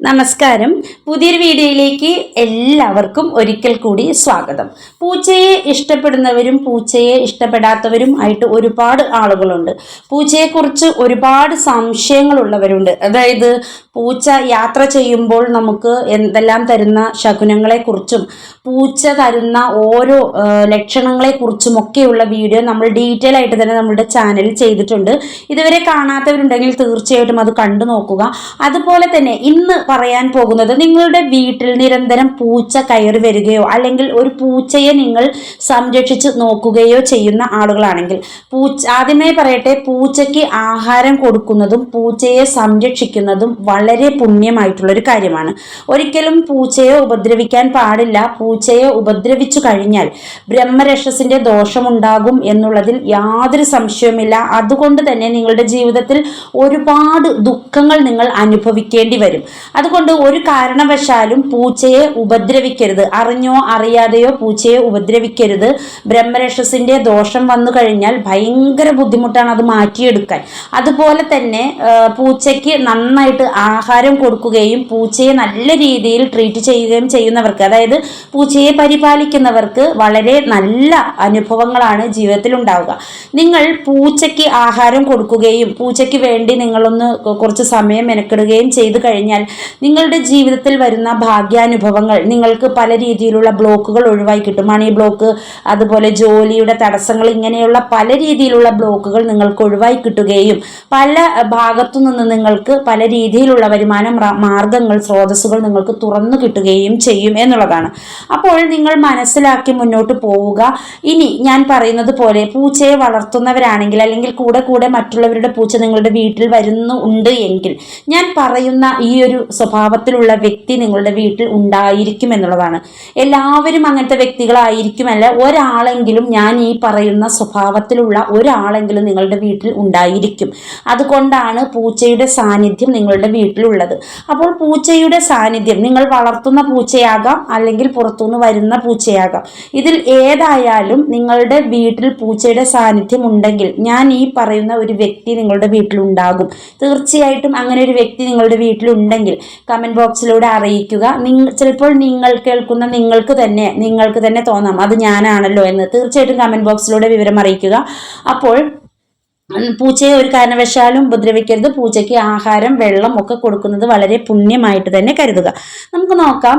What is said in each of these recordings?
നമസ്കാരം. പുതിയൊരു വീഡിയോയിലേക്ക് എല്ലാവർക്കും ഒരിക്കൽ കൂടി സ്വാഗതം. പൂച്ചയെ ഇഷ്ടപ്പെടുന്നവരും പൂച്ചയെ ഇഷ്ടപ്പെടാത്തവരും ആയിട്ട് ഒരുപാട് ആളുകളുണ്ട്. പൂച്ചയെക്കുറിച്ച് ഒരുപാട് സംശയങ്ങളുള്ളവരുണ്ട്. അതായത് പൂച്ച യാത്ര ചെയ്യുമ്പോൾ നമുക്ക് എന്തെല്ലാം തരുന്ന ശകുനങ്ങളെക്കുറിച്ചും പൂച്ച തരുന്ന ഓരോ ലക്ഷണങ്ങളെക്കുറിച്ചും ലക്ഷണങ്ങളെക്കുറിച്ചുമൊക്കെയുള്ള വീഡിയോ നമ്മൾ ഡീറ്റെയിൽ ആയിട്ട് തന്നെ നമ്മുടെ ചാനലിൽ ചെയ്തിട്ടുണ്ട്. ഇതുവരെ കാണാത്തവരുണ്ടെങ്കിൽ തീർച്ചയായിട്ടും അത് കണ്ടു നോക്കുക. അതുപോലെ തന്നെ ഇന്ന് പറയാൻ പോകുന്നത് നിങ്ങളുടെ വീട്ടിൽ നിരന്തരം പൂച്ച കയറി വരികയോ അല്ലെങ്കിൽ ഒരു പൂച്ചയെ നിങ്ങൾ സംരക്ഷിച്ച് നോക്കുകയോ ചെയ്യുന്ന ആളുകളാണെങ്കിൽ പൂച്ച ആദ്യമേ പറയട്ടെ പൂച്ചയ്ക്ക് ആഹാരം കൊടുക്കുന്നതും പൂച്ചയെ സംരക്ഷിക്കുന്നതും വളരെ പുണ്യമായിട്ടുള്ള ഒരു കാര്യമാണ്. ഒരിക്കലും പൂച്ചയെ ഉപദ്രവിക്കാൻ പാടില്ല. പൂച്ചയെ ഉപദ്രവിച്ചു കഴിഞ്ഞാൽ ബ്രഹ്മരക്ഷസിന്റെ ദോഷമുണ്ടാകും എന്നുള്ളതിൽ യാതൊരു സംശയവുമില്ല. അതുകൊണ്ട് തന്നെ നിങ്ങളുടെ ജീവിതത്തിൽ ഒരുപാട് ദുഃഖങ്ങൾ നിങ്ങൾ അനുഭവിക്കേണ്ടി വരും. അതുകൊണ്ട് ഒരു കാരണവശാലും പൂച്ചയെ ഉപദ്രവിക്കരുത്. അറിഞ്ഞോ അറിയാതെയോ പൂച്ചയെ ഉപദ്രവിക്കരുത്. ബ്രഹ്മരക്ഷസിന്റെ ദോഷം വന്നു കഴിഞ്ഞാൽ ഭയങ്കര ബുദ്ധിമുട്ടാണ് അത് മാറ്റിയെടുക്കാൻ. അതുപോലെ തന്നെ പൂച്ചയ്ക്ക് നന്നായിട്ട് ആഹാരം കൊടുക്കുകയും പൂച്ചയെ നല്ല രീതിയിൽ ട്രീറ്റ് ചെയ്യുകയും ചെയ്യുന്നവർക്ക് അതായത് പൂച്ചയെ പരിപാലിക്കുന്നവർക്ക് വളരെ നല്ല അനുഭവങ്ങളാണ് ജീവിതത്തിൽ ഉണ്ടാവുക നിങ്ങൾ പൂച്ചയ്ക്ക് ആഹാരം കൊടുക്കുകയും പൂച്ചയ്ക്ക് വേണ്ടി നിങ്ങളൊന്ന് കുറച്ച് സമയം മെനക്കെടുകയും ചെയ്തു കഴിഞ്ഞാൽ നിങ്ങളുടെ ജീവിതത്തിൽ വരുന്ന ഭാഗ്യാനുഭവങ്ങൾ നിങ്ങൾക്ക് പല രീതിയിലുള്ള ബ്ലോക്കുകൾ ഒഴിവായി കിട്ടും. മണി ബ്ലോക്ക് അതുപോലെ ജോലിയുടെ തടസ്സങ്ങൾ ഇങ്ങനെയുള്ള പല രീതിയിലുള്ള ബ്ലോക്കുകൾ നിങ്ങൾക്ക് ഒഴിവായി കിട്ടുകയും പല ഭാഗത്തു നിന്ന് നിങ്ങൾക്ക് പല രീതിയിലുള്ള വരുമാന മാർഗങ്ങൾ സ്രോതസ്സുകൾ നിങ്ങൾക്ക് തുറന്നു കിട്ടുകയും ചെയ്യും എന്നുള്ളതാണ്. അപ്പോൾ നിങ്ങൾ മനസ്സിലാക്കി മുന്നോട്ട് പോവുക. ഇനി ഞാൻ പറയുന്നത് പോലെ പൂച്ചയെ വളർത്തുന്നവരാണെങ്കിൽ അല്ലെങ്കിൽ കൂടെ കൂടെ മറ്റുള്ളവരുടെ പൂച്ച നിങ്ങളുടെ വീട്ടിൽ വരുന്നു ഉണ്ട് എങ്കിൽ ഞാൻ പറയുന്ന ഈ ഒരു സ്വഭാവത്തിലുള്ള വ്യക്തി നിങ്ങളുടെ വീട്ടിൽ ഉണ്ടായിരിക്കും എന്നുള്ളതാണ്. എല്ലാവരും അങ്ങനത്തെ വ്യക്തികളായിരിക്കുമല്ല. ഒരാളെങ്കിലും ഞാൻ ഈ പറയുന്ന സ്വഭാവത്തിലുള്ള ഒരാളെങ്കിലും നിങ്ങളുടെ വീട്ടിൽ ഉണ്ടായിരിക്കും. അതുകൊണ്ടാണ് പൂച്ചയുടെ സാന്നിധ്യം നിങ്ങളുടെ വീട്ടിലുള്ളത്. അപ്പോൾ പൂച്ചയുടെ സാന്നിധ്യം നിങ്ങൾ വളർത്തുന്ന പൂച്ചയാകാം അല്ലെങ്കിൽ പുറത്തുനിന്ന് വരുന്ന പൂച്ചയാകാം. ഇതിൽ ഏതായാലും നിങ്ങളുടെ വീട്ടിൽ പൂച്ചയുടെ സാന്നിധ്യം ഉണ്ടെങ്കിൽ ഞാൻ ഈ പറയുന്ന ഒരു വ്യക്തി നിങ്ങളുടെ വീട്ടിലുണ്ടാകും. തീർച്ചയായിട്ടും അങ്ങനെ ഒരു വ്യക്തി നിങ്ങളുടെ വീട്ടിലുണ്ടെങ്കിൽ കമന്റ് ബോക്സിലൂടെ അറിയിക്കുക. നിങ്ങൾ ചിലപ്പോൾ നിങ്ങൾ കേൾക്കുന്ന നിങ്ങൾക്ക് തന്നെ നിങ്ങൾക്ക് തന്നെ തോന്നാം. അത് ഞാനാണല്ലോ എന്ന്. തീർച്ചയായിട്ടും കമന്റ് ബോക്സിലൂടെ വിവരം അറിയിക്കുക. അപ്പോൾ പൂച്ചയെ ഒരു കാരണവശാലും ഉപദ്രവിക്കരുത്. പൂച്ചയ്ക്ക് ആഹാരം വെള്ളം ഒക്കെ കൊടുക്കുന്നത് വളരെ പുണ്യമായിട്ട് തന്നെ കരുതുക. നമുക്ക് നോക്കാം.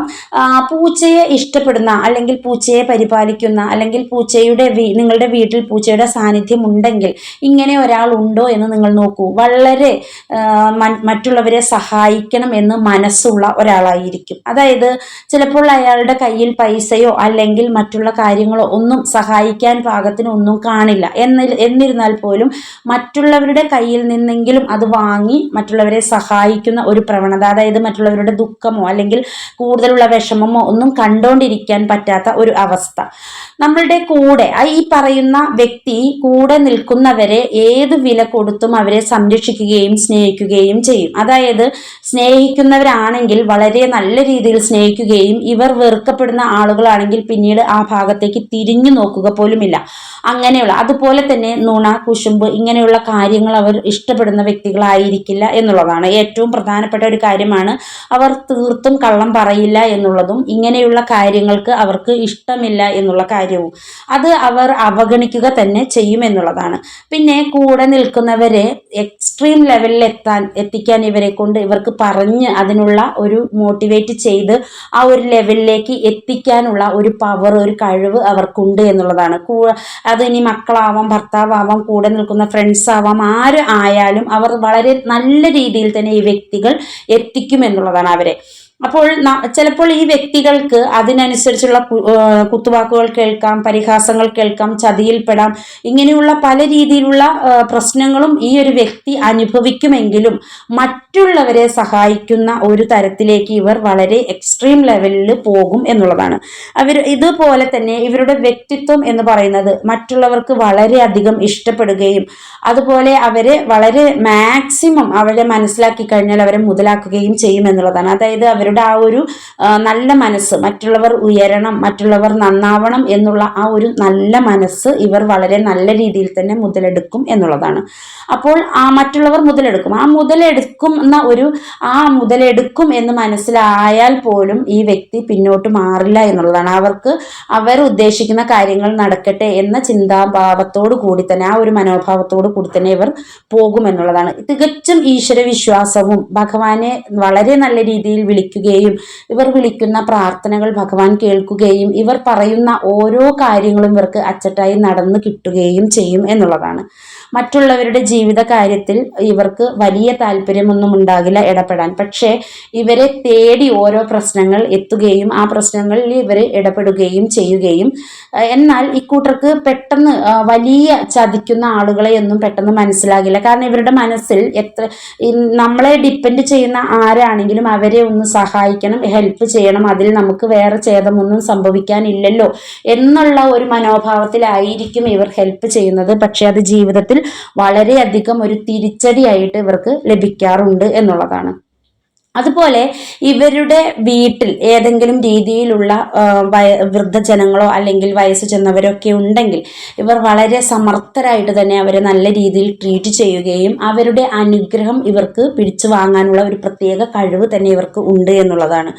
പൂച്ചയെ ഇഷ്ടപ്പെടുന്ന അല്ലെങ്കിൽ പൂച്ചയെ പരിപാലിക്കുന്ന അല്ലെങ്കിൽ പൂച്ചയുടെ നിങ്ങളുടെ വീട്ടിൽ പൂച്ചയുടെ സാന്നിധ്യം ഉണ്ടെങ്കിൽ ഇങ്ങനെ ഒരാൾ ഉണ്ടോ എന്ന് നിങ്ങൾ നോക്കൂ. വളരെ മറ്റുള്ളവരെ സഹായിക്കണം എന്ന് മനസ്സുള്ള ഒരാളായിരിക്കും. അതായത് ചിലപ്പോൾ അയാളുടെ കയ്യിൽ പൈസയോ അല്ലെങ്കിൽ മറ്റുള്ള കാര്യങ്ങളോ ഒന്നും സഹായിക്കാൻ പാകത്തിന് ഒന്നും കാണില്ല. എന്നി എന്നിരുന്നാൽ പോലും മറ്റുള്ളവരുടെ കയ്യിൽ നിന്നെങ്കിലും അത് വാങ്ങി മറ്റുള്ളവരെ സഹായിക്കുന്ന ഒരു പ്രവണത അതായത് മറ്റുള്ളവരുടെ ദുഃഖമോ അല്ലെങ്കിൽ കൂടുതലുള്ള വിഷമമോ ഒന്നും കണ്ടോണ്ടിരിക്കാൻ പറ്റാത്ത ഒരു അവസ്ഥ. നമ്മളുടെ കൂടെ ഈ പറയുന്ന വ്യക്തി കൂടെ നിൽക്കുന്നവരെ ഏത് വില കൊടുത്തും അവരെ സംരക്ഷിക്കുകയും സ്നേഹിക്കുകയും ചെയ്യും. അതായത് സ്നേഹിക്കുന്നവരാണെങ്കിൽ വളരെ നല്ല രീതിയിൽ സ്നേഹിക്കുകയും ഇവർ വെറുക്കപ്പെടുന്ന ആളുകളാണെങ്കിൽ പിന്നീട് ആ ഭാഗത്തേക്ക് തിരിഞ്ഞു നോക്കുക പോലുമില്ല. അങ്ങനെയുള്ള അതുപോലെ തന്നെ നുണ കുശുമ്പ് ഇങ്ങനെയുള്ള കാര്യങ്ങൾ അവർ ഇഷ്ടപ്പെടുന്ന വ്യക്തികളായിരിക്കില്ല എന്നുള്ളതാണ്. ഏറ്റവും പ്രധാനപ്പെട്ട ഒരു കാര്യമാണ് അവർ തീർത്തും കള്ളം പറയില്ല എന്നുള്ളതും ഇങ്ങനെയുള്ള കാര്യങ്ങൾക്ക് അവർക്ക് ഇഷ്ടമില്ല എന്നുള്ള കാര്യവും. അത് അവർ അവഗണിക്കുക തന്നെ ചെയ്യുമെന്നുള്ളതാണ് പിന്നെ കൂടെ നിൽക്കുന്നവരെ എക്സ്ട്രീം ലെവലിൽ എത്താൻ എത്തിക്കാൻ ഇവരെ കൊണ്ട് ഇവർക്ക് പറഞ്ഞ് അതിനുള്ള ഒരു മോട്ടിവേറ്റ് ചെയ്ത് ആ ഒരു ലെവലിലേക്ക് എത്തിക്കാനുള്ള ഒരു പവർ ഒരു കഴിവ് അവർക്കുണ്ട് എന്നുള്ളതാണ്. അത് ഇനി മക്കളാവാം ഭർത്താവാവാം കൂടെ നിൽക്കുന്ന ഫ്രണ്ട്സ് ആവാം ആര് ആയാലും അവർ വളരെ നല്ല രീതിയിൽ തന്നെ ഈ വ്യക്തികൾ എത്തിക്കും എന്നുള്ളതാണ് അവരെ. അപ്പോൾ ചിലപ്പോൾ ഈ വ്യക്തികൾക്ക് അതിനനുസരിച്ചുള്ള കുത്തുവാക്കുകൾ കേൾക്കാം പരിഹാസങ്ങൾ കേൾക്കാം ചതിയിൽപ്പെടാം. ഇങ്ങനെയുള്ള പല രീതിയിലുള്ള പ്രശ്നങ്ങളും ഈ ഒരു വ്യക്തി അനുഭവിക്കുമെങ്കിലും മറ്റുള്ളവരെ സഹായിക്കുന്ന ഒരു തരത്തിലേക്ക് ഇവർ വളരെ എക്സ്ട്രീം ലെവലിൽ പോകും എന്നുള്ളതാണ്. അവർ ഇതുപോലെ തന്നെ ഇവരുടെ വ്യക്തിത്വം എന്ന് പറയുന്നത് മറ്റുള്ളവർക്ക് വളരെയധികം ഇഷ്ടപ്പെടുകയും അതുപോലെ അവരെ വളരെ മാക്സിമം അവരെ മനസ്സിലാക്കി കഴിഞ്ഞാൽ അവരെ മുതലാക്കുകയും ചെയ്യും എന്നുള്ളതാണ്. അതായത് അവരുടെ അവരുടെ ആ ഒരു നല്ല മനസ്സ് മറ്റുള്ളവർ ഉയരണം മറ്റുള്ളവർ നന്നാവണം എന്നുള്ള ആ ഒരു നല്ല മനസ്സ് ഇവർ വളരെ നല്ല രീതിയിൽ തന്നെ മുതലെടുക്കും എന്നുള്ളതാണ്. അപ്പോൾ ആ മറ്റുള്ളവർ മുതലെടുക്കും. ആ മുതലെടുക്കും എന്ന ഒരു ആ മുതലെടുക്കും എന്ന് മനസ്സിലായാൽ പോലും ഈ വ്യക്തി പിന്നോട്ട് മാറില്ല എന്നുള്ളതാണ്. അവർക്ക് അവർ ഉദ്ദേശിക്കുന്ന കാര്യങ്ങൾ നടക്കട്ടെ എന്ന ചിന്താഭാവത്തോടു കൂടി തന്നെ ആ ഒരു മനോഭാവത്തോടു കൂടി തന്നെ ഇവർ പോകുമെന്നുള്ളതാണ്. തികച്ചും ഈശ്വര വിശ്വാസവും ഭഗവാനെ വളരെ നല്ല രീതിയിൽ വിളിക്കുകയും ഇവർ വിളിക്കുന്ന പ്രാർത്ഥനകൾ ഭഗവാൻ കേൾക്കുകയും ഇവർ പറയുന്ന ഓരോ കാര്യങ്ങളും ഇവർക്ക് അച്ചട്ടായി നടന്നു കിട്ടുകയും ചെയ്യും എന്നുള്ളതാണ്. മറ്റുള്ളവരുടെ ജീവിത കാര്യത്തിൽ ഇവർക്ക് വലിയ താല്പര്യമൊന്നും ഉണ്ടാകില്ല ഇടപെടാൻ. പക്ഷേ ഇവരെ തേടി ഓരോ പ്രശ്നങ്ങൾ എത്തുകയും ആ പ്രശ്നങ്ങളിൽ ഇവർ ഇടപെടുകയും ചെയ്യുകയും എന്നാൽ ഇക്കൂട്ടർക്ക് പെട്ടെന്ന് വലിയ ചതിക്കുന്ന ആളുകളെ ഒന്നും പെട്ടെന്ന് മനസ്സിലാകില്ല. കാരണം ഇവരുടെ മനസ്സിൽ എത്ര നമ്മളെ ഡിപ്പെൻഡ് ചെയ്യുന്ന ആരാണെങ്കിലും അവരെ ഒന്ന് സഹായിക്കണം ഹെൽപ്പ് ചെയ്യണം അതിൽ നമുക്ക് വേറെ ഛേദമൊന്നും സംഭവിക്കാനില്ലല്ലോ എന്നുള്ള ഒരു മനോഭാവത്തിലായിരിക്കും ഇവർ ഹെൽപ്പ് ചെയ്യുന്നത്. പക്ഷേ അത് ജീവിതത്തിൽ വളരെയധികം ഒരു തിരിച്ചടിയായിട്ട് ഇവർക്ക് ലഭിക്കാറുണ്ട് എന്നുള്ളതാണ്. അതുപോലെ ഇവരുടെ വീട്ടിൽ ഏതെങ്കിലും രീതിയിലുള്ള വൃദ്ധജനങ്ങളോ അല്ലെങ്കിൽ വയസ്സ് ചെന്നവരൊക്കെ ഉണ്ടെങ്കിൽ ഇവർ വളരെ സമർത്ഥരായിട്ട് തന്നെ അവരെ നല്ല രീതിയിൽ ട്രീറ്റ് ചെയ്യുകയും അവരുടെ അനുഗ്രഹം ഇവർക്ക് പിടിച്ചു വാങ്ങാനുള്ള ഒരു പ്രത്യേക കഴിവ് തന്നെ ഇവർക്ക് ഉണ്ട് എന്നുള്ളതാണ്.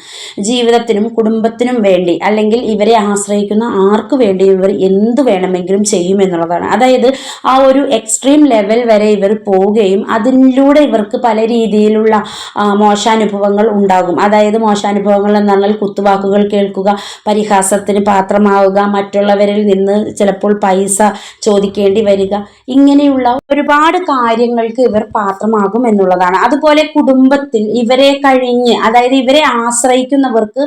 ജീവിതത്തിനും കുടുംബത്തിനും വേണ്ടി അല്ലെങ്കിൽ ഇവരെ ആശ്രയിക്കുന്ന ആർക്ക് വേണ്ടി ഇവർ എന്ത് വേണമെങ്കിലും ചെയ്യും എന്നുള്ളതാണ്. അതായത് ആ ഒരു എക്സ്ട്രീം ലെവൽ വരെ ഇവർ പോവുകയും അതിലൂടെ ഇവർക്ക് പല രീതിയിലുള്ള ആ, മോശാനുഭവങ്ങൾ ഉണ്ടാകും. അതായത് മോശാനുഭവങ്ങൾ എന്ന് പറഞ്ഞാൽ കുത്തുവാക്കുകൾ കേൾക്കുക പരിഹാസത്തിന് പാത്രമാവുക മറ്റുള്ളവരിൽ നിന്ന് ചിലപ്പോൾ പൈസ ചോദിക്കേണ്ടി വരിക. ഇങ്ങനെയുള്ള ഒരുപാട് കാര്യങ്ങൾക്ക് ഇവർ പാത്രമാകും എന്നുള്ളതാണ്. അതുപോലെ കുടുംബത്തിൽ ഇവരെ കഴിഞ്ഞ് അതായത് ഇവരെ ആശ്രയിക്കുന്നവർക്ക്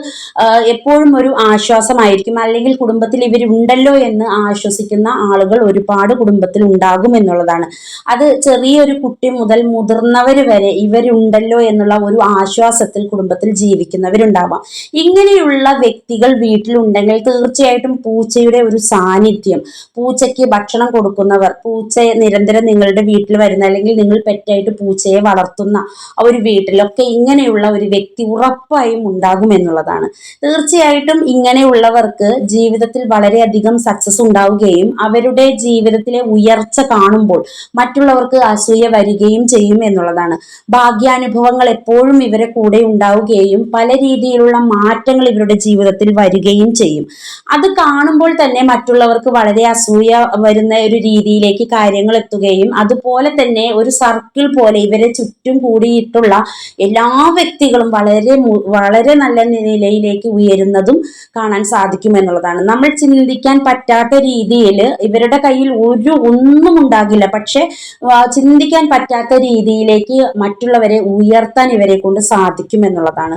എപ്പോഴും ഒരു ആശ്വാസമായിരിക്കും. അല്ലെങ്കിൽ കുടുംബത്തിൽ ഇവരുണ്ടല്ലോ എന്ന് ആശ്വസിക്കുന്ന ആളുകൾ ഒരുപാട് കുടുംബത്തിൽ ഉണ്ടാകും എന്നുള്ളതാണ്. അത് ചെറിയൊരു കുട്ടി മുതൽ മുതിർന്നവർ വരെ ഇവരുണ്ടല്ലോ എന്നുള്ള ഒരു ആശ്വാസത്തിൽ കുടുംബത്തിൽ ജീവിക്കുന്നവരുണ്ടാവാം. ഇങ്ങനെയുള്ള വ്യക്തികൾ വീട്ടിലുണ്ടെങ്കിൽ തീർച്ചയായിട്ടും പൂച്ചയുടെ ഒരു സാന്നിധ്യം പൂച്ചയ്ക്ക് ഭക്ഷണം കൊടുക്കുന്നവർ പൂച്ചയെ നിരന്തരം നിങ്ങളുടെ വീട്ടിൽ വരുന്ന അല്ലെങ്കിൽ നിങ്ങൾ പെറ്റായിട്ട് പൂച്ചയെ വളർത്തുന്ന ഒരു വീട്ടിലൊക്കെ ഇങ്ങനെയുള്ള ഒരു വ്യക്തി ഉറപ്പായും ഉണ്ടാകും എന്നുള്ളതാണ്. തീർച്ചയായിട്ടും ഇങ്ങനെയുള്ളവർക്ക് ജീവിതത്തിൽ വളരെയധികം സക്സസ് ഉണ്ടാവുകയും അവരുടെ ജീവിതത്തിലെ ഉയർച്ച കാണുമ്പോൾ മറ്റുള്ളവർക്ക് അസൂയ വരികയും ചെയ്യും എന്നുള്ളതാണ്. ഭാഗ്യാനുഭവങ്ങൾ എപ്പോഴും ഇവരെ കൂടെ ഉണ്ടാവുകയും പല രീതിയിലുള്ള മാറ്റങ്ങൾ ഇവരുടെ ജീവിതത്തിൽ വരികയും ചെയ്യും. അത് കാണുമ്പോൾ തന്നെ മറ്റുള്ളവർക്ക് വളരെ അസൂയ വരുന്ന ഒരു രീതിയിലേക്ക് കാര്യങ്ങൾ എത്തുകയും അതുപോലെ തന്നെ ഒരു സർക്കിൾ പോലെ ഇവരെ ചുറ്റും കൂടിയിട്ടുള്ള എല്ലാ വ്യക്തികളും വളരെ വളരെ നല്ല നിലയിലേക്ക് ഉയരുന്നതും കാണാൻ സാധിക്കും എന്നുള്ളതാണ്. നമ്മൾ ചിന്തിക്കാൻ പറ്റാത്ത രീതിയിൽ ഇവരുടെ കയ്യിൽ ഒരു ഒന്നും ഉണ്ടാകില്ല. പക്ഷെ ചിന്തിക്കാൻ പറ്റാത്ത രീതിയിലേക്ക് മറ്റുള്ളവരെ ഉയർത്താൻ ഇവരെ കൊണ്ട് സാധിക്കും എന്നുള്ളതാണ്.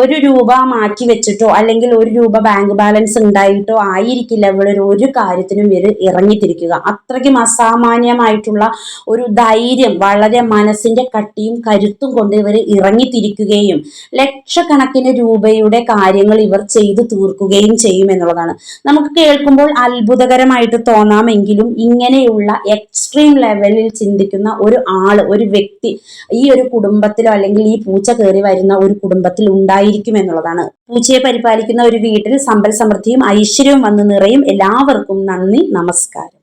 ഒരു രൂപ മാറ്റി വെച്ചിട്ടോ അല്ലെങ്കിൽ ഒരു രൂപ ബാങ്ക് ബാലൻസ് ഉണ്ടായിട്ടോ ആയിരിക്കില്ല. ഇവിടെ ഒരു കാര്യത്തിനും ഇവർ ഇറങ്ങിത്തിരിക്കുക. അത്രയ്ക്കും അസാമാന്യമായിട്ടുള്ള ഒരു ധൈര്യം വളരെ മനസ്സിന്റെ കട്ടിയും കരുത്തും കൊണ്ട് ഇവർ ഇറങ്ങിത്തിരിക്കുകയും ലക്ഷക്കണക്കിന് രൂപയുടെ കാര്യങ്ങൾ ഇവർ ചെയ്തു തീർക്കുകയും ചെയ്യും എന്നുള്ളതാണ്. നമുക്ക് കേൾക്കുമ്പോൾ അത്ഭുതകരമായിട്ട് തോന്നാമെങ്കിലും ഇങ്ങനെയുള്ള എക്സ്ട്രീം ലെവലിൽ ചിന്തിക്കുന്ന ഒരു ആൾ ഒരു വ്യക്തി ഈ ഒരു കുടുംബത്തിലോ അല്ലെങ്കിൽ ഈ പൂച്ച കയറി വരുന്ന ഒരു കുടുംബത്തിൽ ഉണ്ടായിരിക്കും എന്നുള്ളതാണ്. പൂച്ചയെ പരിപാലിക്കുന്ന ഒരു വീട്ടിൽ സമ്പൽ സമൃദ്ധിയും ഐശ്വര്യവും വന്ന് നിറയും. എല്ലാവർക്കും നന്ദി നമസ്കാരം.